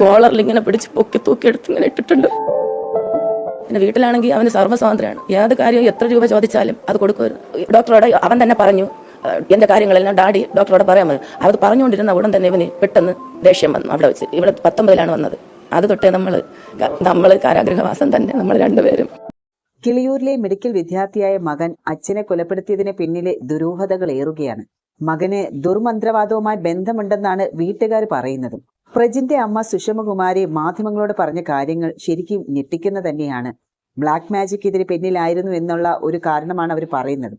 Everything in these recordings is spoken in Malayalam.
കോളറിൽ ഇങ്ങനെ പിടിച്ച് പൊക്കി തൂക്കി എടുത്ത് ഇങ്ങനെ ഇട്ടിട്ടുണ്ട്. പിന്നെ വീട്ടിലാണെങ്കിൽ അവന് സർവസ്വാതന്ത്ര്യമാണ്. ഏത് കാര്യവും എത്ര രൂപ ചോദിച്ചാലും അത് കൊടുക്കുമായിരുന്നു ഡോക്ടറോട് അവൻ തന്നെ പറഞ്ഞു "അഹ് എന്റെ കാര്യങ്ങളെല്ലാം ഡാഡി ഡോക്ടറോട് പറയാൻ പറഞ്ഞു അത് പറഞ്ഞുകൊണ്ടിരുന്ന ഉടൻ തന്നെ ഇവന് പെട്ടെന്ന് ദേഷ്യം വന്നു. അവിടെ വെച്ച് ഇവിടെ പത്തൊമ്പതിലാണ് വന്നത്. അത് തൊട്ടേ നമ്മൾ നമ്മൾ കാരാഗ്രഹവാസം തന്നെ നമ്മൾ രണ്ടുപേരും. കിളിയൂരിലെ മെഡിക്കൽ വിദ്യാർത്ഥിയായ മകൻ അച്ഛനെ കൊലപ്പെടുത്തിയതിന് പിന്നിലെ ദുരൂഹതകൾ ഏറുകയാണ്. മകന് ദുർമന്ത്രവാദവുമായി ബന്ധമുണ്ടെന്നാണ് വീട്ടുകാർ പറയുന്നത്. പ്രജിന്റെ അമ്മ സുഷമകുമാരി മാധ്യമങ്ങളോട് പറഞ്ഞ കാര്യങ്ങൾ ശരിക്കും ഞെട്ടിക്കുന്ന തന്നെയാണ്. ബ്ലാക്ക് മാജിക് ഇതിന് പിന്നിലായിരുന്നു എന്നുള്ള ഒരു കാരണമാണ് അവർ പറയുന്നത്.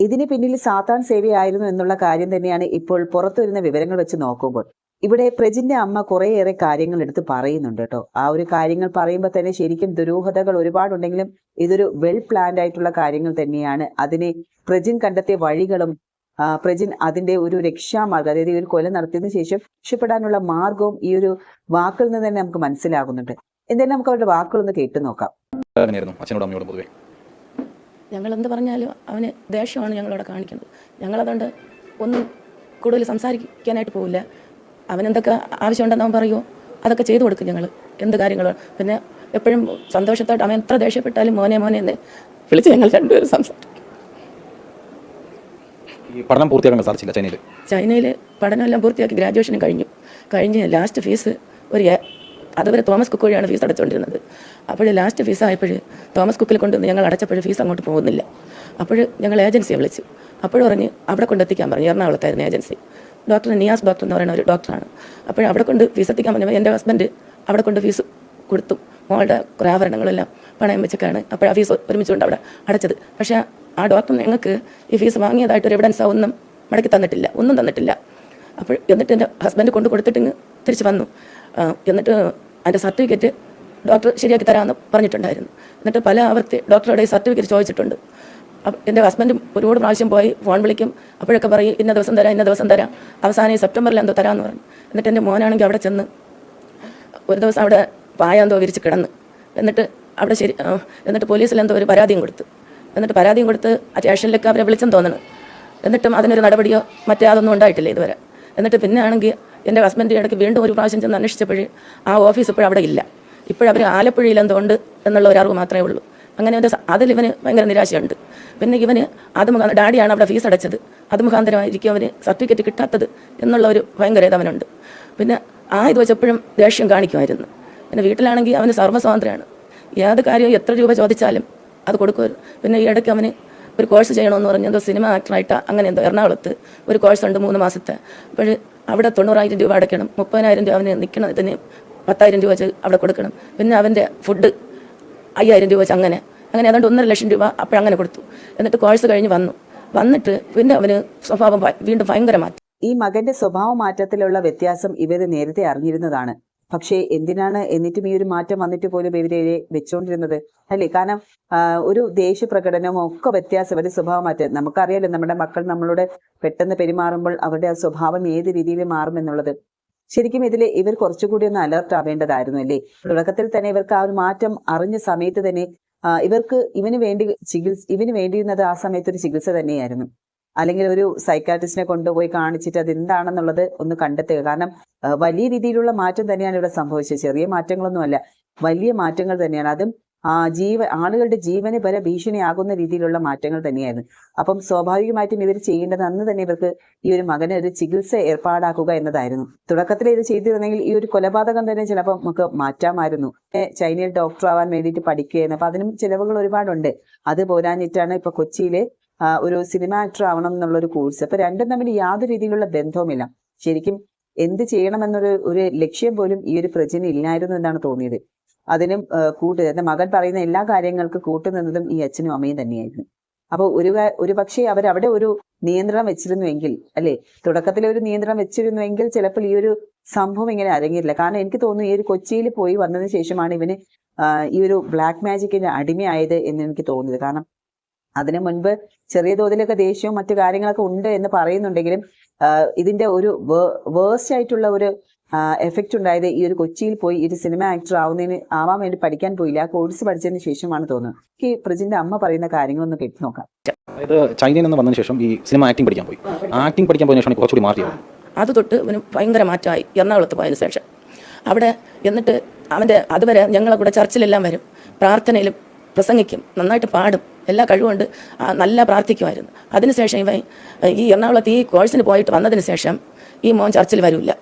ഇതിന് പിന്നിൽ സാത്താൻ സേവയായിരുന്നു എന്നുള്ള കാര്യം തന്നെയാണ് ഇപ്പോൾ പുറത്തു വരുന്ന വിവരങ്ങൾ വെച്ച് നോക്കുമ്പോൾ. ഇവിടെ പ്രജിന്റെ അമ്മ കുറേയേറെ കാര്യങ്ങൾ എടുത്ത് പറയുന്നുണ്ട് കേട്ടോ. ആ ഒരു കാര്യങ്ങൾ പറയുമ്പോൾ തന്നെ ശരിക്കും ദുരൂഹതകൾ ഒരുപാടുണ്ടെങ്കിലും ഇതൊരു വെൽ പ്ലാൻഡ് ആയിട്ടുള്ള കാര്യങ്ങൾ തന്നെയാണ്. അതിനെ പ്രജിൻ കണ്ടെത്തിയ വഴികളും പ്രജിൻ അതിന്റെ ഒരു രക്ഷാമാർഗം അതായത് ഈ ഒരു കൊല നടത്തിയതിനു ശേഷം രക്ഷപ്പെടാനുള്ള മാർഗവും ഈ ഒരു വാക്കിൽ നിന്ന് തന്നെ നമുക്ക് മനസ്സിലാകുന്നുണ്ട്. എന്തായാലും നമുക്ക് അവരുടെ വാക്കുകളൊന്ന് കേട്ടു നോക്കാം. അച്ഛനോടും അമ്മയോടും പൊതുവേ? ഞങ്ങൾ എന്ത് പറഞ്ഞാലും അവന് ദേഷ്യമാണ് ഞങ്ങളവിടെ കാണിക്കുന്നത്. ഞങ്ങളതുകൊണ്ട് ഒന്നും കൂടുതൽ സംസാരിക്കാനായിട്ട് പോവില്ല. അവനെന്തൊക്കെ ആവശ്യമുണ്ടെന്ന് അവൻ പറയുമോ അതൊക്കെ ചെയ്തു കൊടുക്കും ഞങ്ങൾ എന്ത് കാര്യങ്ങളും പിന്നെ എപ്പോഴും സന്തോഷത്തോട്ട് അവൻ എത്ര ദേഷ്യപ്പെട്ടാലും മോനെ മോനെ എന്ന് വിളിച്ച് ഞങ്ങൾ രണ്ടുപേരും സംസാരിക്കും. പഠനം പൂർത്തിയാക്കാൻ സാധിച്ചില്ല ചൈനയിൽ. ചൈനയിൽ പഠനമെല്ലാം പൂർത്തിയാക്കി ഗ്രാജുവേഷനും കഴിഞ്ഞു. കഴിഞ്ഞ് ലാസ്റ്റ് ഫീസ് ഒരു അതുവരെ തോമസ് കുക്ക് വഴിയാണ് ഫീസ് അടച്ചുകൊണ്ടിരുന്നത് അപ്പോൾ ലാസ്റ്റ് ഫീസ് ആയപ്പോൾ തോമസ് കുക്കിൽ കൊണ്ടുവന്ന് ഞങ്ങൾ അടച്ചപ്പോൾ ഫീസ് അങ്ങോട്ട് പോകുന്നില്ല. അപ്പോൾ ഞങ്ങൾ ഏജൻസിയെ വിളിച്ചു. അപ്പോൾ പറഞ്ഞ് അവിടെ കൊണ്ടെത്തിക്കാൻ പറഞ്ഞു. എറണാകുളത്തായിരുന്നു ഏജൻസി ഡോക്ടർ നിയാസ് ഡോക്ടർ എന്ന് പറയുന്ന ഒരു ഡോക്ടറാണ് അപ്പോൾ അവിടെ കൊണ്ട് ഫീസ് എത്തിക്കാൻ പറഞ്ഞപ്പോൾ എന്റെ ഹസ്ബൻഡ് അവിടെ കൊണ്ട് ഫീസ് കൊടുത്തു. മോളുടെ കുറേ ആഭരണങ്ങളെല്ലാം പണയം വെച്ചൊക്കെയാണ് അപ്പോൾ ആ ഫീസ് ഒരുമിച്ചുകൊണ്ട് അവിടെ അടച്ചത്. പക്ഷേ ആ ഡോക്ടർ ഞങ്ങൾക്ക് ഈ ഫീസ് വാങ്ങിയതായിട്ടൊരു എവിഡൻസ് ഒന്നും മടക്കി തന്നിട്ടില്ല. ഒന്നും തന്നിട്ടില്ല. അപ്പോൾ എന്നിട്ട് എന്റെ ഹസ്ബൻഡ് കൊണ്ട് കൊടുത്തിട്ട് തിരിച്ച് വന്നു. എന്നിട്ട് അതിന്റെ സർട്ടിഫിക്കറ്റ് ഡോക്ടർ ശരിയാക്കി തരാമെന്ന് പറഞ്ഞിട്ടുണ്ടായിരുന്നു. എന്നിട്ട് പല ആവർത്തി ഡോക്ടറുടെ സർട്ടിഫിക്കറ്റ് ചോദിച്ചിട്ടുണ്ട്. എന്റെ ഹസ്ബൻഡും ഒരുപാട് പ്രാവശ്യം പോയി ഫോൺ വിളിക്കും. അപ്പോഴൊക്കെ പറയും ഇന്ന ദിവസം തരാം ഇന്ന ദിവസം തരാം. അവസാനം ഈ സെപ്റ്റംബറിൽ എന്തോ തരാമെന്ന് പറഞ്ഞു. എന്നിട്ട് എന്റെ മോനാണെങ്കിൽ അവിടെ ചെന്ന് ഒരു ദിവസം അവിടെ പായ എന്തോ വിരിച്ച് കിടന്ന്. എന്നിട്ട് അവിടെ ശരി എന്നിട്ട് പോലീസിൽ എന്തോ ഒരു പരാതിയും കൊടുത്തു. എന്നിട്ട് പരാതിയും കൊടുത്ത് സ്റ്റേഷനിലൊക്കെ അവരെ വിളിച്ചെന്ന് തോന്നുന്നു എന്നിട്ടും അതിനൊരു നടപടിയോ മറ്റേ അതൊന്നും ഉണ്ടായിട്ടില്ല ഇതുവരെ. എന്നിട്ട് പിന്നെ ആണെങ്കിൽ എന്റെ ഹസ്ബൻഡ് ഇടയ്ക്ക് വീണ്ടും ഒരു പ്രാവശ്യം ചെന്ന് അന്വേഷിച്ചപ്പോഴും ആ ഓഫീസ് ഇപ്പോഴും അവിടെ ഇല്ല. ഇപ്പോഴവർ ആലപ്പുഴയിൽ എന്തോ ഉണ്ട് എന്നുള്ള ഒരു അറിവ് മാത്രമേ ഉള്ളൂ. അങ്ങനെ സ- അതിൽ ഇവന് ഭയങ്കര നിരാശയുണ്ട്. പിന്നെ ഇവന് അത് ഡാഡിയാണ് അവിടെ ഫീസ് അടച്ചത്. അത് മുഖാന്തരമായിരിക്കും അവന് സർട്ടിഫിക്കറ്റ് കിട്ടാത്തത് എന്നുള്ള ഒരു ഭയങ്കര ഇത് അവനുണ്ട്. പിന്നെ ആ ഇത് വെച്ചപ്പോഴും ദേഷ്യം കാണിക്കുമായിരുന്നു. പിന്നെ വീട്ടിലാണെങ്കിൽ അവന് സർവസ്വാതന്ത്ര്യമാണ്. ഏത് കാര്യവും എത്ര രൂപ ചോദിച്ചാലും അത് കൊടുക്കുമായിരുന്നു പിന്നെ ഈ ഇടയ്ക്ക് അവന് ഒരു കോഴ്സ് ചെയ്യണമെന്ന് പറഞ്ഞ് എന്തോ സിനിമ ആക്ടറായിട്ട് അങ്ങനെ എന്തോ എറണാകുളത്ത് ഒരു കോഴ്സ് ഉണ്ട് മൂന്ന് മാസത്തെ. അപ്പോൾ അവിടെ തൊണ്ണൂറായിരം രൂപ അടയ്ക്കണം. മുപ്പതിനായിരം രൂപ അവന് നിൽക്കണം ഇതിന് പത്തായിരം രൂപ വെച്ച് അവിടെ കൊടുക്കണം. പിന്നെ അവന്റെ ഫുഡ് അയ്യായിരം രൂപ വെച്ച് അങ്ങനെ. അങ്ങനെ അതുകൊണ്ട് ഒന്നര ലക്ഷം രൂപ അപ്പോഴങ്ങനെ കൊടുത്തു. എന്നിട്ട് കോഴ്സ് കഴിഞ്ഞ് വന്നു. വന്നിട്ട് പിന്നെ അവന് സ്വഭാവം വീണ്ടും ഭയങ്കര മാറ്റം. ഈ മകന്റെ സ്വഭാവ മാറ്റത്തിലുള്ള വ്യത്യാസം ഇവർ നേരത്തെ അറിഞ്ഞിരുന്നതാണ്. പക്ഷേ എന്തിനാണ് എന്നിട്ടും ഈ ഒരു മാറ്റം വന്നിട്ട് പോലും ഇവരെ വെച്ചുകൊണ്ടിരുന്നത് അല്ലേ? കാരണം ഒരു ദേഷ്യ പ്രകടനവും ഒക്കെ വ്യത്യാസം ഒരു സ്വഭാവമാറ്റം നമുക്കറിയാലോ നമ്മുടെ മക്കൾ നമ്മളോട് പെട്ടെന്ന് പെരുമാറുമ്പോൾ അവരുടെ ആ സ്വഭാവം ഏത് രീതിയിൽ മാറും എന്നുള്ളത്. ശരിക്കും ഇതിൽ ഇവർ കുറച്ചുകൂടി ഒന്ന് അലർട്ട് ആവേണ്ടതായിരുന്നു അല്ലേ? തുടക്കത്തിൽ തന്നെ ഇവർക്ക് ആ ഒരു മാറ്റം അറിഞ്ഞ സമയത്ത് തന്നെ ഇവർക്ക് ഇവന് വേണ്ടി ചികിത്സ ഇവന് വേണ്ടിയിരുന്നത് ആ സമയത്ത് ഒരു ചികിത്സ തന്നെയായിരുന്നു. അല്ലെങ്കിൽ ഒരു സൈക്കാട്രിസ്റ്റിനെ കൊണ്ടുപോയി കാണിച്ചിട്ട് അത് എന്താണെന്നുള്ളത് ഒന്ന് കണ്ടെത്തുക. കാരണം വലിയ രീതിയിലുള്ള മാറ്റം തന്നെയാണ് ഇവിടെ സംഭവിച്ചത്. ചെറിയ മാറ്റങ്ങളൊന്നുമല്ല വലിയ മാറ്റങ്ങൾ തന്നെയാണ്. അതും ആ ജീവ ആളുകളുടെ ജീവന് വരെ ഭീഷണിയാകുന്ന രീതിയിലുള്ള മാറ്റങ്ങൾ തന്നെയായിരുന്നു. അപ്പം സ്വാഭാവികമായിട്ടും ഇവർ ചെയ്യേണ്ടത് അന്ന് തന്നെ ഇവർക്ക് ഈ ഒരു മകന് ഒരു ചികിത്സ ഏർപ്പാടാക്കുക എന്നതായിരുന്നു. തുടക്കത്തിൽ ഇത് ചെയ്തിരുന്നെങ്കിൽ ഈ ഒരു കൊലപാതകം തന്നെ ചിലപ്പോൾ നമുക്ക് മാറ്റാമായിരുന്നു. ചൈനയിൽ ഡോക്ടർ ആവാൻ വേണ്ടിയിട്ട് പഠിക്കുകയായിരുന്നു. അപ്പൊ അതിനും ചിലവുകൾ ഒരുപാടുണ്ട്. അത് പോരാഞ്ഞിട്ടാണ് ഇപ്പൊ കൊച്ചിയിലെ ഒരു സിനിമ ആക്ടർ ആവണം എന്നുള്ള ഒരു കോഴ്സ് അപ്പൊ രണ്ടും തമ്മിൽ യാതൊരു രീതിയിലുള്ള ബന്ധവുമില്ല. ശരിക്കും എന്ത് ചെയ്യണമെന്നൊരു ഒരു ലക്ഷ്യം പോലും ഈ ഒരു പ്രജന് ഇല്ലായിരുന്നു എന്നാണ് തോന്നിയത്. അതിനും കൂട്ട് എന്റെ മകൻ പറയുന്ന എല്ലാ കാര്യങ്ങൾക്ക് കൂട്ടുനിന്നതും ഈ അച്ഛനും അമ്മയും തന്നെയായിരുന്നു. അപ്പോൾ ഒരു ഒരു പക്ഷേ അവരവിടെ ഒരു നിയന്ത്രണം വെച്ചിരുന്നുവെങ്കിൽ അല്ലെ? തുടക്കത്തിൽ ഒരു നിയന്ത്രണം വെച്ചിരുന്നുവെങ്കിൽ ചിലപ്പോൾ ഈ ഒരു സംഭവം ഇങ്ങനെ അരങ്ങിയില്ല കാരണം എനിക്ക് തോന്നുന്നു ഈ ഒരു കൊച്ചിയിൽ പോയി വന്നതിന് ശേഷമാണ് ഇവന് ഈ ഒരു ബ്ലാക്ക് മാജിക്കിന്റെ അടിമയായത് എന്ന് എനിക്ക് തോന്നിയത്. കാരണം അതിനു മുൻപ് ചെറിയ തോതിലൊക്കെ ദേഷ്യവും മറ്റു കാര്യങ്ങളൊക്കെ ഉണ്ട് എന്ന് പറയുന്നുണ്ടെങ്കിലും ഇതിന്റെ ഒരു വേഴ്സ്റ്റ് ആയിട്ടുള്ള ഒരു എഫക്റ്റ് ഉണ്ടായത് ഈ ഒരു കൊച്ചിയിൽ പോയി ഒരു സിനിമ ആക്ടർ ആവുന്നതിന് ആവാൻ വേണ്ടി പഠിക്കാൻ പോയില്ല. ആ കോഴ്സ് പഠിച്ചതിന് ശേഷമാണ് തോന്നുന്നത്. എനിക്ക് ഈ പ്രജിന്റെ അമ്മ പറയുന്ന കാര്യങ്ങളൊന്ന് കേട്ടു നോക്കാം. അതായത് ചൈനയിൽ നിന്ന് വന്നതിന് ശേഷം ഈ സിനിമ ആക്ടിംഗ് പഠിക്കാൻ പോയി. ആക്ടിംഗ് പഠിക്കാൻ പോയതിനു ശേഷം കുറച്ചുകൂടി മാറിയത് അത് തൊട്ട് ഇവന് ഭയങ്കര മാറ്റമായി. എറണാകുളത്ത് പോയതിനു ശേഷം. അവിടെ എന്നിട്ട് അവന്റെ അതുവരെ ഞങ്ങളെ കൂടെ ചർച്ചിലെല്ലാം വരും. പ്രാർത്ഥനയിലും പ്രസംഗിക്കും നന്നായിട്ട് പാടും എല്ലാ കഴിവുണ്ട് നല്ല പ്രാർത്ഥിക്കുമായിരുന്നു. അതിനുശേഷം ഇവൻ ഈ എറണാകുളത്ത് ഈ കോഴ്സിന് പോയിട്ട് വന്നതിന് ശേഷം ഈ മോൻ ചർച്ചിൽ വരില്ല.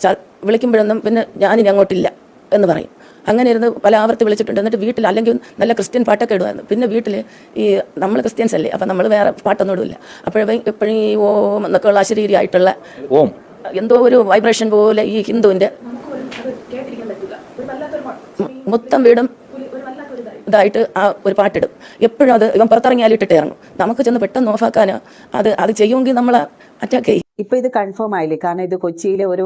ച- വിളിക്കുമ്പോഴൊന്നും പിന്നെ ഞാനിനി അങ്ങോട്ടില്ല എന്ന് പറയും. അങ്ങനെ ഇരുന്ന് പല ആവർത്തി വിളിച്ചിട്ടുണ്ട്. എന്നിട്ട് വീട്ടിൽ അല്ലെങ്കിൽ നല്ല ക്രിസ്ത്യൻ പാട്ടൊക്കെ ഇടുമായിരുന്നു. പിന്നെ വീട്ടിൽ ഈ നമ്മൾ ക്രിസ്ത്യൻസ് അല്ലേ? അപ്പം നമ്മൾ വേറെ പാട്ടൊന്നും ഇടില്ല. അപ്പോഴും എപ്പോഴും ഈ ഓം എന്നൊക്കെ ഉള്ള അശരീരിയായിട്ടുള്ള ഓം. എന്തോ ഒരു വൈബ്രേഷൻ പോലെ ഈ ഹിന്ദുവിന്റെ മൊത്തം വീടും ഇതായിട്ട് ആ ഒരു പാട്ടിടും. എപ്പോഴും അത് ഇവൻ പുറത്തിറങ്ങിയാൽ ഇട്ടിട്ട് ഇറങ്ങും. നമുക്ക് ചെന്ന് പെട്ടെന്ന് ഓഫാക്കാൻ അത് അത് ചെയ്യുമെങ്കിൽ നമ്മൾ അറ്റാക്ക് ചെയ്യും. ഇപ്പൊ ഇത് കൺഫേം ആയില്ലേ? കാരണം ഇത് കൊച്ചിയിലെ ഒരു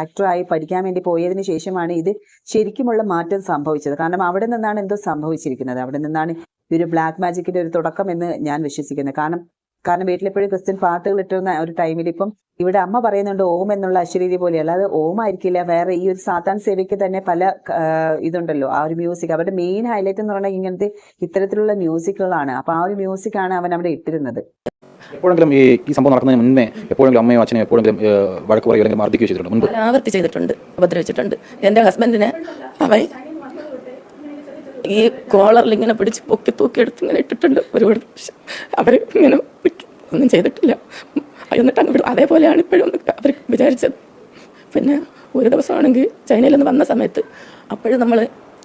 ആക്ടറായി പഠിക്കാൻ വേണ്ടി പോയതിനു ശേഷമാണ് ഇത് ശരിക്കുമുള്ള മാറ്റം സംഭവിച്ചത്. കാരണം അവിടെ നിന്നാണ് എന്തോ സംഭവിച്ചിരിക്കുന്നത്. അവിടെ നിന്നാണ് ഈ ഒരു ബ്ലാക്ക് മാജിക്കിന്റെ ഒരു തുടക്കം എന്ന് ഞാൻ വിശ്വസിക്കുന്നത്. കാരണം കാരണം വീട്ടിലെപ്പോഴും ക്രിസ്ത്യൻ പാട്ടുകൾ ഇട്ടിരുന്ന ഒരു ടൈമിൽ ഇപ്പം ഇവിടെ അമ്മ പറയുന്നുണ്ട് ഓം എന്നുള്ള അശരീരി പോലെ. അല്ലാതെ ഓം ആയിരിക്കില്ല. വേറെ ഈ ഒരു സാത്താൻ സേവയ്ക്ക് തന്നെ പല ഇതുണ്ടല്ലോ. ആ ഒരു മ്യൂസിക്. അവരുടെ മെയിൻ ഹൈലൈറ്റ് എന്ന് പറഞ്ഞാൽ ഇങ്ങനത്തെ ഇത്തരത്തിലുള്ള മ്യൂസിക്കുകളാണ്. അപ്പൊ ആ ഒരു മ്യൂസിക് ആണ് അവൻ അവിടെ ഇട്ടിരുന്നത്. എപ്പോഴെങ്കിലും ഈ ഈ സംഭവം നടക്കുന്നതിന് മുന്നേ എപ്പോഴെങ്കിലും അമ്മയോ അച്ഛനോ എപ്പോഴെങ്കിലും വഴക്ക് പറയുകയോ അല്ലെങ്കിൽ മർദ്ദിക്കുകയോ ചെയ്തിട്ടുണ്ട്? മുൻപ്? ആവർത്തി ചെയ്തിട്ടുണ്ട്. ഉപദ്രവിച്ചിട്ടുണ്ട്. എന്റെ ഹസ്ബൻഡിനെ അവൻ ഈ കോളറിൽ ഇങ്ങനെ പിടിച്ച് പൊക്കി തൂക്കി എടുത്ത് ഇങ്ങനെ ഇട്ടിട്ടുണ്ട് ഒരുപാട് പ്രാവശ്യം അവർ ഇങ്ങനെ ഒന്നും ചെയ്തിട്ടില്ല. എന്നിട്ട് അങ്ങ് വിടും. അതേപോലെയാണ് ഇപ്പോഴും അവർ വിചാരിച്ചത്. പിന്നെ ഒരു ദിവസമാണെങ്കിൽ ചൈനയിൽ നിന്ന് വന്ന സമയത്ത് അപ്പോഴും നമ്മൾ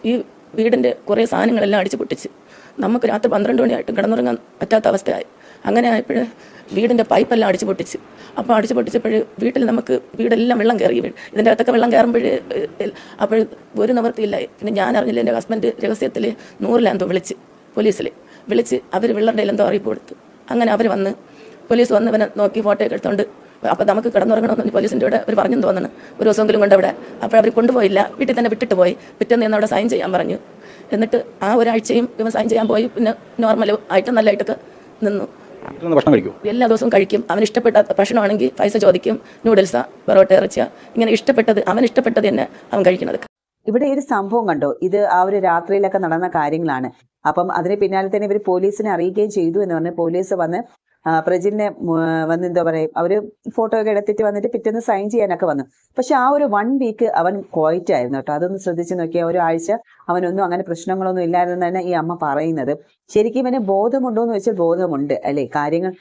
ഈ വീടിന്റെ കുറേ സാധനങ്ങളെല്ലാം അടിച്ചു പൊട്ടിച്ച് നമുക്ക് രാത്രി പന്ത്രണ്ട് മണിയായിട്ട് കിടന്നുറങ്ങാൻ പറ്റാത്ത അവസ്ഥയായി. അങ്ങനെ ആയപ്പോൾ വീടിന്റെ പൈപ്പെല്ലാം അടിച്ചു പൊട്ടിച്ച്. അപ്പോൾ അടിച്ചു പൊട്ടിച്ചപ്പോൾ വീട്ടിൽ നമുക്ക് വീടെല്ലാം വെള്ളം കയറി വീട് ഇതിന്റെ അകത്തൊക്കെ വെള്ളം കയറുമ്പോഴേ അപ്പോൾ ഒരു നിവൃത്തിയില്ല. പിന്നെ ഞാൻ അറിഞ്ഞില്ല എന്റെ ഹസ്ബൻഡ് രഹസ്യത്തിൽ നൂറിലെന്തോ വിളിച്ച് പോലീസിൽ വിളിച്ച് അവർ വെള്ളരുടെ എന്തോ അറിയിപ്പ് കൊടുത്തു. അങ്ങനെ അവർ വന്ന് പോലീസ് വന്ന് ഇവനെ നോക്കി ഫോട്ടോ ഒക്കെ എടുത്തുകൊണ്ട് അപ്പോൾ നമുക്ക് കിടന്നുറങ്ങണമെന്ന് പോലീസിന്റെ കൂടെ ഒരു പറഞ്ഞു തോന്നുന്നു ഒരു ദിവസമെങ്കിലും കൊണ്ട് അവിടെ. അപ്പോൾ അവർ കൊണ്ടുപോയില്ല. വീട്ടിൽ തന്നെ വിട്ടിട്ട് പോയി. പിറ്റേന്ന് നിന്ന് അവിടെ സൈൻ ചെയ്യാൻ പറഞ്ഞു. എന്നിട്ട് ആ ഒരാഴ്ചയും ഇവൻ സൈൻ ചെയ്യാൻ പോയി. പിന്നെ നോർമൽ ആയിട്ട് നല്ലതായിട്ടൊക്കെ നിന്ന്. ഭക്ഷണം കഴിക്കും എല്ലാ ദിവസവും കഴിക്കും. അവൻ ഇഷ്ടപ്പെട്ട ഭക്ഷണമാണെങ്കിൽ പൈസ ചോദിക്കും. നൂഡിൽസ പൊറോട്ട ഇറച്ചി ഇങ്ങനെ ഇഷ്ടപ്പെട്ടത് അവൻ ഇഷ്ടപ്പെട്ടത് തന്നെ അവൻ കഴിക്കുന്നത്. ഇവിടെ ഒരു സംഭവം കണ്ടോ? ഇത് ആ ഒരു രാത്രിയിലൊക്കെ നടന്ന കാര്യങ്ങളാണ്. അപ്പം അതിന് പിന്നാലെ തന്നെ ഇവർ പോലീസിനെ അറിയിക്കുകയും ചെയ്തു എന്ന് പറഞ്ഞ് പോലീസ് വന്ന് പ്രജിനെ വന്ന് എന്താ പറയുക അവർ ഫോട്ടോ ഒക്കെ എടുത്തിട്ട് വന്നിട്ട് പിറ്റേന്ന് സൈൻ ചെയ്യാനൊക്കെ വന്നു. പക്ഷെ ആ ഒരു വൺ വീക്ക് അവൻ ക്വൈറ്റ് ആയിരുന്നു കേട്ടോ. അതൊന്ന് ശ്രദ്ധിച്ച് നോക്കിയാൽ ഒരാഴ്ച അവനൊന്നും അങ്ങനെ പ്രശ്നങ്ങളൊന്നും ഇല്ലായിരുന്നു തന്നെ ഈ അമ്മ പറയുന്നത്. ശരിക്കും ഇവന് ബോധമുണ്ടോ എന്ന് വെച്ചാൽ ബോധമുണ്ട് അല്ലേ? കാര്യങ്ങൾ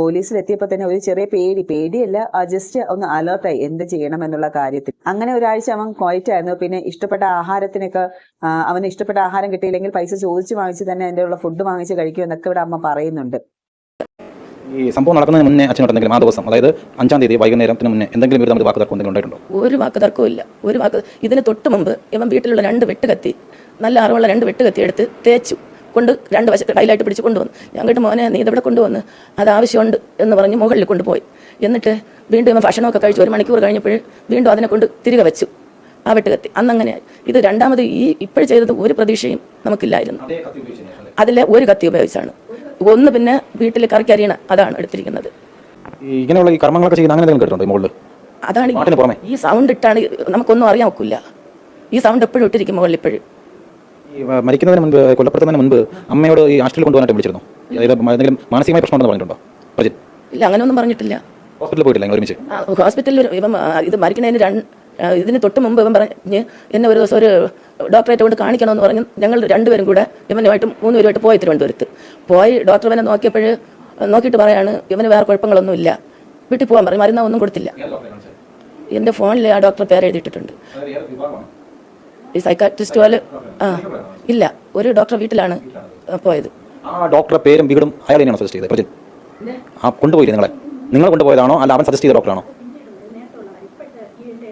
പോലീസിലെത്തിയപ്പോൾ തന്നെ ഒരു ചെറിയ പേടി. പേടിയല്ല ജസ്റ്റ് ഒന്ന് അലേർട്ടായി എന്ത് ചെയ്യണം എന്നുള്ള കാര്യത്തിൽ. അങ്ങനെ ഒരാഴ്ച അവൻ ക്വൈറ്റ് ആയിരുന്നു. പിന്നെ ഇഷ്ടപ്പെട്ട ആഹാരത്തിനൊക്കെ അവന് ഇഷ്ടപ്പെട്ട ആഹാരം കിട്ടിയില്ലെങ്കിൽ പൈസ ചോദിച്ചു വാങ്ങിച്ച് തന്നെ അതിന്റെ ഉള്ള ഫുഡ് വാങ്ങിച്ച് കഴിക്കും എന്നൊക്കെ ഇവിടെ അമ്മ പറയുന്നുണ്ട്. ഈ സംഭവം നടക്കുന്നതിന് മുന്നേ അച്ഛൻ എന്തെങ്കിലും ആ ദിവസം അതായത് അഞ്ചാം തീയതി വൈകുന്നേരത്തിന് മുന്നേ എന്തെങ്കിലും ഒരു തമ്മിൽ വാക്ക് തർക്കം എന്തെങ്കിലും ഉണ്ടായിട്ടുണ്ടോ? ഒരു വാക്ക് തർക്കവും ഇല്ല. ഒരു വാക്ക് ഇതിന് തൊട്ട് മുമ്പ് ഇവൻ വീട്ടിലുള്ള രണ്ട് വെട്ട് കത്തി നല്ല അറിവുള്ള രണ്ട് വെട്ട് കത്തി എടുത്ത് തേച്ചു കൊണ്ട് രണ്ട് വശത്ത് കയ്യിലായിട്ട് പിടിച്ച് കൊണ്ടുവന്നു. ഞാൻ കേട്ട് മോനെ നീ ഇവിടെ കൊണ്ടുവന്ന്? അത് ആവശ്യമുണ്ട് എന്ന് പറഞ്ഞ് മുകളിൽ കൊണ്ടുപോയി. എന്നിട്ട് വീണ്ടും ഇവൻ ഭക്ഷണമൊക്കെ കഴിച്ചു. ഒരു മണിക്കൂർ കഴിഞ്ഞപ്പോൾ വീണ്ടും അതിനെ കൊണ്ട് തിരികെ വെച്ചു ആ വെട്ട് കത്തി. അന്നങ്ങനെ ഇത് രണ്ടാമത് ഈ ഇപ്പോഴും ചെയ്തത് ഒരു പ്രതീക്ഷയും നമുക്കില്ലായിരുന്നു. അതിലെ ഒരു കത്തി ഉപയോഗിച്ചാണ്. ഒന്ന് പിന്നെ വീട്ടിൽ കറിക്കരിയണ അതാണ് എടുത്തിരിക്കുന്നത്. ഇങ്ങനെയുള്ള ഈ കർമ്മങ്ങളൊക്കെ ചെയ്യുന്ന അങ്ങനെ കേട്ടിട്ടുണ്ടോ മുകളിൽ അതാണ് ഈ- സൗണ്ട് ഇട്ടാണ് നമുക്കൊന്നും അറിയാൻ ഒക്കില്ല. ഈ സൗണ്ട് എപ്പോഴും ഇട്ടിരിക്കും മുകളിൽ ഇപ്പോഴും. മരിക്കുന്നതിന് മുൻപ് കൊല്ലപ്പെടുത്തുന്നതിന് മുൻപ് അമ്മയോട് ഈ ആശുപത്രിയിൽ കൊണ്ടുപോകാനായിട്ട് വിളിച്ചിരുന്നു? എന്തെങ്കിലും മാനസികമായ പ്രശ്നമുണ്ടെന്ന് പറഞ്ഞിട്ടുണ്ടോ? പ്രജിൻ? ഇല്ല അങ്ങനെയൊന്നും പറഞ്ഞിട്ടില്ല. ഹോസ്പിറ്റലിൽ പോയിട്ടില്ല ഒരുമിച്ച്? ഹോസ്പിറ്റലിൽ ഇപ്പം ഇത് മരിക്കുന്നതിന് രണ്ട് ഇതിന് തൊട്ട് മുമ്പ് ഇവൻ പറഞ്ഞ് എന്നെ ഒരു ദിവസം ഒരു ഡോക്ടറേറ്റ് കൊണ്ട് കാണിക്കണമെന്ന് പറഞ്ഞ് ഞങ്ങൾ രണ്ടുപേരും കൂടെ ഇവനുമായിട്ട് മൂന്ന് പേരുമായിട്ട് പോയി തിരുവനന്തപുരത്ത്. പോയി ഡോക്ടർ ഇവനെ നോക്കിയപ്പോൾ നോക്കിയിട്ട് പറയാണ് ഇവന് വേറെ കുഴപ്പങ്ങളൊന്നുമില്ല വീട്ടിൽ പോകാൻ പറയും. മരുന്ന് ഒന്നും കൊടുത്തില്ല. എന്റെ ഫോണിൽ ആ ഡോക്ടർ പേര് എഴുതിയിട്ടുണ്ട് ഈ സൈക്കാട്രിസ്റ്റ് പോലെ ആ ഇല്ല. ഒരു ഡോക്ടർ വീട്ടിലാണ് പോയത്. ആ ഡോക്ടറുടെ പേരും വീടും അയാൾ തന്നെയാണ് സജസ്റ്റ് ചെയ്തത്. പ്രജിൻ. ആ കൊണ്ടുപോയില്ലേ നിങ്ങളെ? നിങ്ങൾ കൊണ്ടുപോയതാണോ? അല്ല അവൻ സജസ്റ്റ് ചെയ്ത ഡോക്ടറാണോ?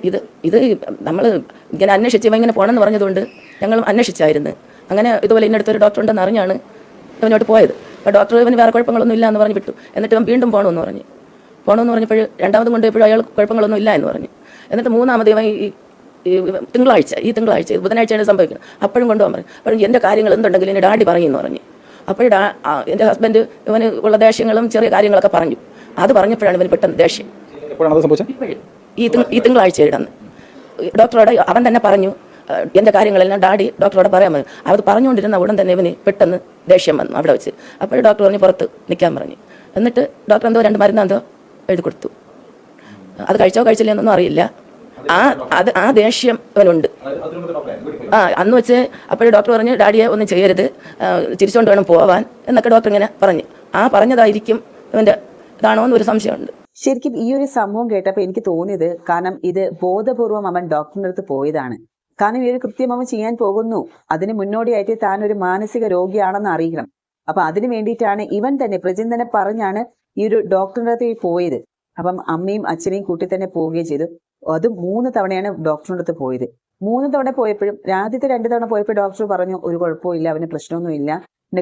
ഇത് ഇത് നമ്മൾ ഇങ്ങനെ അന്വേഷിച്ച് ഇവ ഇങ്ങനെ പോകണമെന്ന് പറഞ്ഞതുകൊണ്ട് ഞങ്ങൾ അന്വേഷിച്ചായിരുന്നു. അങ്ങനെ ഇതുപോലെ ഇന്നടുത്തൊരു ഡോക്ടർ ഉണ്ടെന്ന് അറിഞ്ഞാണ് ഇവനോട്ട് പോയത്. അപ്പോൾ ഡോക്ടർ ഇവന് വേറെ കുഴപ്പങ്ങളൊന്നും ഇല്ല എന്ന് പറഞ്ഞ് വിട്ടു. എന്നിട്ട് ഇവൻ വീണ്ടും പോകണമെന്ന് പറഞ്ഞ്. പോകണമെന്ന് പറഞ്ഞപ്പോൾ രണ്ടാമതും കൊണ്ടുപോയപ്പോഴും അയാൾ കുഴപ്പങ്ങളൊന്നും ഇല്ല എന്ന് പറഞ്ഞു. എന്നിട്ട് മൂന്നാമത് ഇവൻ ഈ തിങ്കളാഴ്ച ഈ തിങ്കളാഴ്ച ബുധനാഴ്ചയാണ് സംഭവിക്കുന്നത്. അപ്പോഴും കൊണ്ടുപോകാൻ പറഞ്ഞു. അപ്പോഴും എന്റെ കാര്യങ്ങൾ എന്തുണ്ടെങ്കിലും എന്റെ ഡാഡി പറയുമെന്ന് പറഞ്ഞു. അപ്പോൾ ഡാ എന്റെ ഹസ്ബൻഡ് ഇവന് ഉള്ള ദേഷ്യങ്ങളും ചെറിയ കാര്യങ്ങളൊക്കെ പറഞ്ഞു. അത് പറഞ്ഞപ്പോഴാണ് ഇവന് പെട്ടെന്ന് ദേഷ്യം. എപ്പോഴാണ് അത് സംഭവിച്ചത്? ഈ ഈ തിങ്കളാഴ്ച ഇടന്ന്. ഡോക്ടറോട് അവൻ തന്നെ പറഞ്ഞു "ഏഹ്, എന്റെ കാര്യങ്ങളെല്ലാം ഡാഡി ഡോക്ടറോട് പറയാൻ പറഞ്ഞു. അത് പറഞ്ഞുകൊണ്ടിരുന്ന ഉടൻ തന്നെ ഇവന് പെട്ടെന്ന് ദേഷ്യം വന്നു അവിടെ വെച്ച്. അപ്പോൾ ഡോക്ടർ പറഞ്ഞു പുറത്ത് നിൽക്കാൻ പറഞ്ഞു. എന്നിട്ട് ഡോക്ടർ എന്തോ രണ്ട് മരുന്ന് എന്തോ എഴുതി കൊടുത്തു. അത് കഴിച്ചോ കഴിച്ചില്ല എന്നൊന്നും അറിയില്ല. ആ അത് ആ ദേഷ്യം അവനുണ്ട് ആ അന്ന് വെച്ച് അപ്പോഴും ഡോക്ടർ പറഞ്ഞു ഡാഡിയെ ഒന്നും ചെയ്യരുത്. തിരിച്ചുകൊണ്ട് വേണം പോവാൻ. എന്നൊക്കെ ഡോക്ടർ ഇങ്ങനെ പറഞ്ഞു. ആ പറഞ്ഞതായിരിക്കും ഇവന്റെ ഇതാണോ എന്നൊരു സംശയമുണ്ട്. ശരിക്കും ഈ ഒരു സംഭവം കേട്ടപ്പോൾ എനിക്ക് തോന്നിയത് കാരണം ഇത് ബോധപൂർവം അവൻ ഡോക്ടറിന്റെ അടുത്ത് പോയതാണ്. കാരണം ഈ ഒരു കൃത്യം അവൻ ചെയ്യാൻ പോകുന്നു. അതിന് മുന്നോടിയായിട്ട് താൻ ഒരു മാനസിക രോഗിയാണെന്ന് അറിയിക്കണം. അപ്പൊ അതിനു വേണ്ടിയിട്ടാണ് ഇവൻ തന്നെ പ്രജിൻ തന്നെ പറഞ്ഞാണ് ഈ ഒരു ഡോക്ടറിന്റെ അടുത്ത് പോയത്. അപ്പം അമ്മയും അച്ഛനെയും കൂട്ടി തന്നെ പോവുകയും ചെയ്തു. അത് മൂന്ന് തവണയാണ് ഡോക്ടറിന്റെ അടുത്ത് പോയത്. മൂന്ന് തവണ പോയപ്പോഴും ആദ്യത്തെ രണ്ട് തവണ പോയപ്പോൾ ഡോക്ടർ പറഞ്ഞു ഒരു കുഴപ്പമില്ല അവന് പ്രശ്നമൊന്നുമില്ല.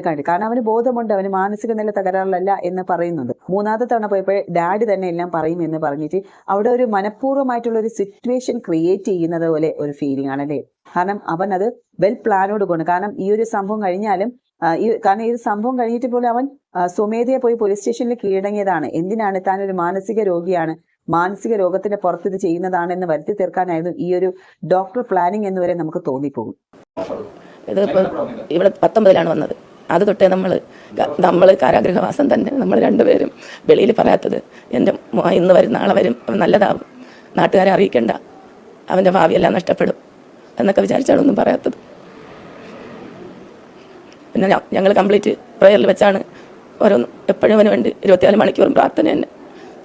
കണ്ടു കാരണം അവന് ബോധമുണ്ട് അവന് മാനസിക നില തകരാറിലല്ല എന്ന് പറയുന്നുണ്ട് മൂന്നാമത്തെ തവണ പോയപ്പോൾ ഡാഡി തന്നെ എല്ലാം പറയും എന്ന് പറഞ്ഞിട്ട് അവിടെ ഒരു മനഃപൂർവമായിട്ടുള്ള ഒരു സിറ്റുവേഷൻ ക്രിയേറ്റ് ചെയ്യുന്നത് പോലെ ഒരു ഫീലിംഗ് അല്ലേ? കാരണം അവൻ അത് വെൽ പ്ലാനോട് കൊണ്ട് കാരണം ഈ ഒരു സംഭവം കഴിഞ്ഞാലും ഈ കാരണം ഈ സംഭവം കഴിഞ്ഞിട്ട് പോലും അവൻ സ്വമേധയെ പോയി പോലീസ് സ്റ്റേഷനിൽ കീഴടങ്ങിയതാണ്. എന്തിനാണ് താൻ ഒരു മാനസിക രോഗിയാണ്? മാനസിക രോഗത്തിന്റെ പുറത്ത് ഇത് ചെയ്യുന്നതാണെന്ന് വരുത്തി തീർക്കാനായിരുന്നു ഈ ഒരു ഡോക്ടർ പ്ലാനിങ് എന്ന് വരെ നമുക്ക് തോന്നിപ്പോകും. ഇത് ഇവിടെ പത്തൊമ്പതിലാണ് വന്നത്. അത് തൊട്ടേ നമ്മൾ നമ്മൾ കാരാഗ്രഹവാസം തന്നെ. നമ്മൾ രണ്ടുപേരും വെളിയിൽ പറയാത്തത് എന്റെ ഇന്ന് വരും നാളെ വരും അവൻ നല്ലതാവും. നാട്ടുകാരെ അറിയിക്കേണ്ട. അവന്റെ ഭാവിയെല്ലാം നഷ്ടപ്പെടും എന്നൊക്കെ വിചാരിച്ചാണ് ഒന്നും പറയാത്തത്. പിന്നെ ഞങ്ങൾ കംപ്ലീറ്റ് പ്രയറിൽ വെച്ചാണ് ഓരോന്നും എപ്പോഴും അവന് വേണ്ടി ഇരുപത്തിനാല് മണിക്കൂറും പ്രാർത്ഥന തന്നെ.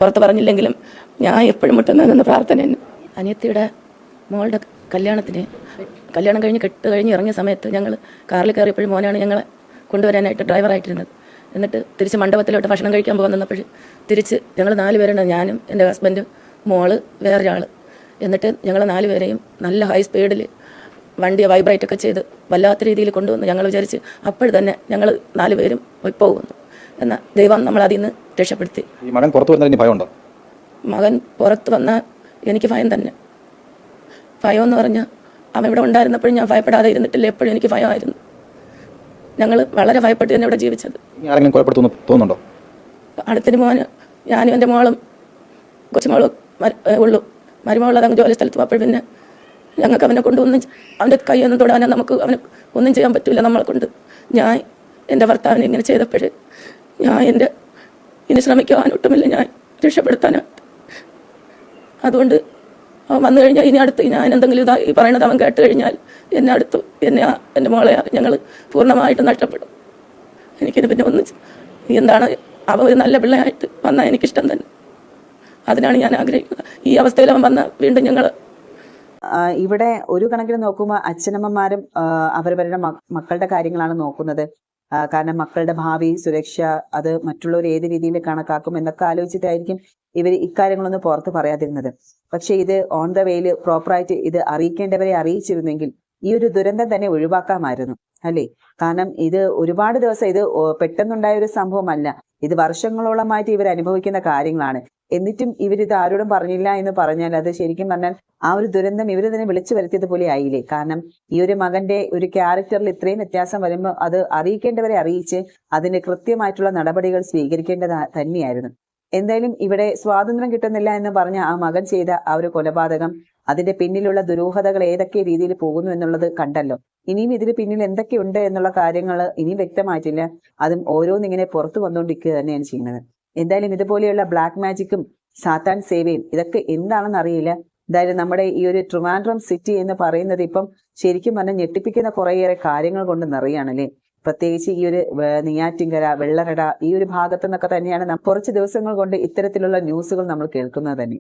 പുറത്ത് പറഞ്ഞില്ലെങ്കിലും ഞാൻ എപ്പോഴും മുട്ടുന്നതെന്ന് പ്രാർത്ഥന തന്നെ. അനിയത്തിയുടെ മോളുടെ കല്യാണത്തിന് കല്യാണം കഴിഞ്ഞ് കെട്ട് കഴിഞ്ഞ് ഇറങ്ങിയ സമയത്ത് ഞങ്ങൾ കാറിൽ കയറിയപ്പോഴും മോനാണ് ഞങ്ങളെ കൊണ്ടുവരാനായിട്ട് ഡ്രൈവറായിട്ടിരുന്നത്. എന്നിട്ട് തിരിച്ച് മണ്ഡപത്തിലോട്ട് ഭക്ഷണം കഴിക്കാൻ പോകാൻ നിന്നപ്പോൾ തിരിച്ച് ഞങ്ങൾ നാല് പേരുണ്ട് ഞാനും എന്റെ ഹസ്ബൻഡും മോൾ വേറൊരാൾ എന്നിട്ട് ഞങ്ങൾ നാല് പേരെയും നല്ല ഹൈ സ്പീഡിൽ വണ്ടിയെ വൈബ്രേറ്റ് ഒക്കെ ചെയ്ത് വല്ലാത്ത രീതിയിൽ കൊണ്ടുവന്ന്. ഞങ്ങൾ വിചാരിച്ച് അപ്പോൾ തന്നെ ഞങ്ങൾ നാല് പേരും പോകുന്നു. എന്നാൽ ദൈവം നമ്മൾ അതിൽ നിന്ന് രക്ഷപ്പെടുത്തി. മകൻ പുറത്തു വന്നതിന് ഭയമുണ്ടോ? മകൻ പുറത്ത് വന്നാൽ എനിക്ക് ഭയം തന്നെ. ഭയം എന്ന് പറഞ്ഞാൽ അവൻ ഇവിടെ ഉണ്ടായിരുന്നപ്പോഴും ഞാൻ ഭയപ്പെടാതെ ഇരുന്നിട്ടില്ല എപ്പോഴും എനിക്ക് ഭയമായിരുന്നു. ഞങ്ങൾ വളരെ ഭയപ്പെട്ട് തന്നെ ഇവിടെ ജീവിച്ചത്. ഇനി ആരെങ്കിലും കൊലപ്പെടുത്തുന്നു തോന്നുന്നുണ്ടോ? അടുത്തൊരു മോന് ഞാനും എന്റെ മോളും കൊച്ചുമോളും ഉള്ളു. മരുമോളത് അങ്ങ് ജോലി സ്ഥലത്ത് പോയപ്പോൾ പിന്നെ ഞങ്ങൾക്ക് അവനെ കൊണ്ട് ഒന്നും അവന്റെ കൈയൊന്നും തൊടാനോ നമുക്ക് അവന് ഒന്നും ചെയ്യാൻ പറ്റില്ല നമ്മളെ കൊണ്ട്. ഞാൻ എന്റെ ഭർത്താവിനെ ഇങ്ങനെ ചെയ്തപ്പോൾ ഞാൻ എന്റെ ഇനി ശ്രമിക്കുവാൻ ഒട്ടുമില്ല. ഞാൻ രക്ഷപ്പെടുത്താനായിട്ട് അതുകൊണ്ട് വന്നു കഴിഞ്ഞാൽ ഇനി അടുത്ത് ഞാൻ എന്തെങ്കിലും ഇതാ ഈ പറയണത് അവൻ കേട്ട് കഴിഞ്ഞാൽ എന്നെ അടുത്ത് എന്നെ എന്റെ മോളെ ഞങ്ങൾ പൂർണമായിട്ട് നഷ്ടപ്പെടും. എനിക്കിത് പിന്നെ ഒന്ന് എന്താണ് അവ ഒരു നല്ല പിള്ളയായിട്ട് വന്നാൽ എനിക്കിഷ്ടം തന്നെ. അതിനാണ് ഞാൻ ആഗ്രഹിക്കുന്നത്. ഈ അവസ്ഥയിൽ അവൻ വന്നാൽ വീണ്ടും ഞങ്ങൾ ഇവിടെ ഒരു കണക്കിന് നോക്കുമ്പോൾ അച്ഛനമ്മമാരും അവരവരുടെ മക്കളുടെ കാര്യങ്ങളാണ് നോക്കുന്നത്. കാരണം മക്കളുടെ ഭാവി സുരക്ഷ അത് മറ്റുള്ളവർ ഏത് രീതിയിൽ കണക്കാക്കും എന്നൊക്കെ ആലോചിച്ചിട്ടായിരിക്കും ഇവർ ഇക്കാര്യങ്ങളൊന്നും പുറത്ത് പറയാതിരുന്നത്. പക്ഷെ ഇത് ഓൺ ദ വേയിൽ പ്രോപ്പറായിട്ട് ഇത് അറിയിക്കേണ്ടവരെ അറിയിച്ചിരുന്നെങ്കിൽ ഈ ഒരു ദുരന്തം തന്നെ ഒഴിവാക്കാമായിരുന്നു അല്ലേ? കാരണം ഇത് ഒരുപാട് ദിവസം ഇത് പെട്ടെന്നുണ്ടായ ഒരു സംഭവമല്ല. ഇത് വർഷങ്ങളോളമായിട്ട് ഇവർ അനുഭവിക്കുന്ന കാര്യങ്ങളാണ്. എന്നിട്ടും ഇവരിത് ആരോടും പറഞ്ഞില്ല എന്ന് പറഞ്ഞാൽ അത് ശരിക്കും പറഞ്ഞാൽ ആ ഒരു ദുരന്തം ഇവർ തന്നെ വിളിച്ചു വരുത്തിയത് പോലെ ആയില്ലേ? കാരണം ഈ ഒരു മകന്റെ ഒരു ക്യാരക്ടറിൽ ഇത്രയും വ്യത്യാസം വരുമ്പോൾ അത് അറിയിക്കേണ്ടവരെ അറിയിച്ച് അതിന് കൃത്യമായിട്ടുള്ള നടപടികൾ സ്വീകരിക്കേണ്ടത് തന്നെയായിരുന്നു. എന്തായാലും ഇവിടെ സ്വാതന്ത്ര്യം കിട്ടുന്നില്ല എന്ന് പറഞ്ഞ ആ മകൻ ചെയ്ത ആ ഒരു കൊലപാതകം അതിന്റെ പിന്നിലുള്ള ദുരൂഹതകൾ ഏതൊക്കെ രീതിയിൽ പോകുന്നു എന്നുള്ളത് കണ്ടല്ലോ. ഇനിയും ഇതിന് പിന്നിൽ എന്തൊക്കെയുണ്ട് എന്നുള്ള കാര്യങ്ങൾ ഇനിയും വ്യക്തമായിട്ടില്ല. അതും ഓരോന്നിങ്ങനെ പുറത്തു വന്നുകൊണ്ടിരിക്കുക തന്നെയാണ് ചെയ്യുന്നത്. എന്തായാലും ഇതുപോലെയുള്ള ബ്ലാക്ക് മാജിക്കും സാത്താൻ സേവയും ഇതൊക്കെ എന്താണെന്ന് അറിയില്ല. എന്തായാലും നമ്മുടെ ഈ ഒരു ട്രിവാൻഡ്രം സിറ്റി എന്ന് പറയുന്നത് ഇപ്പം ശരിക്കും പറഞ്ഞാൽ ഞെട്ടിപ്പിക്കുന്ന കുറേയേറെ കാര്യങ്ങൾ കൊണ്ട് നിറയാണല്ലേ പ്രത്യേകിച്ച് ഈ ഒരു നെയ്യാറ്റിങ്കര വെള്ളറട ഈ ഒരു ഭാഗത്തു നിന്നൊക്കെ തന്നെയാണ് കുറച്ച് ദിവസങ്ങൾ കൊണ്ട് ഇത്തരത്തിലുള്ള ന്യൂസുകൾ നമ്മൾ കേൾക്കുന്നത് തന്നെ.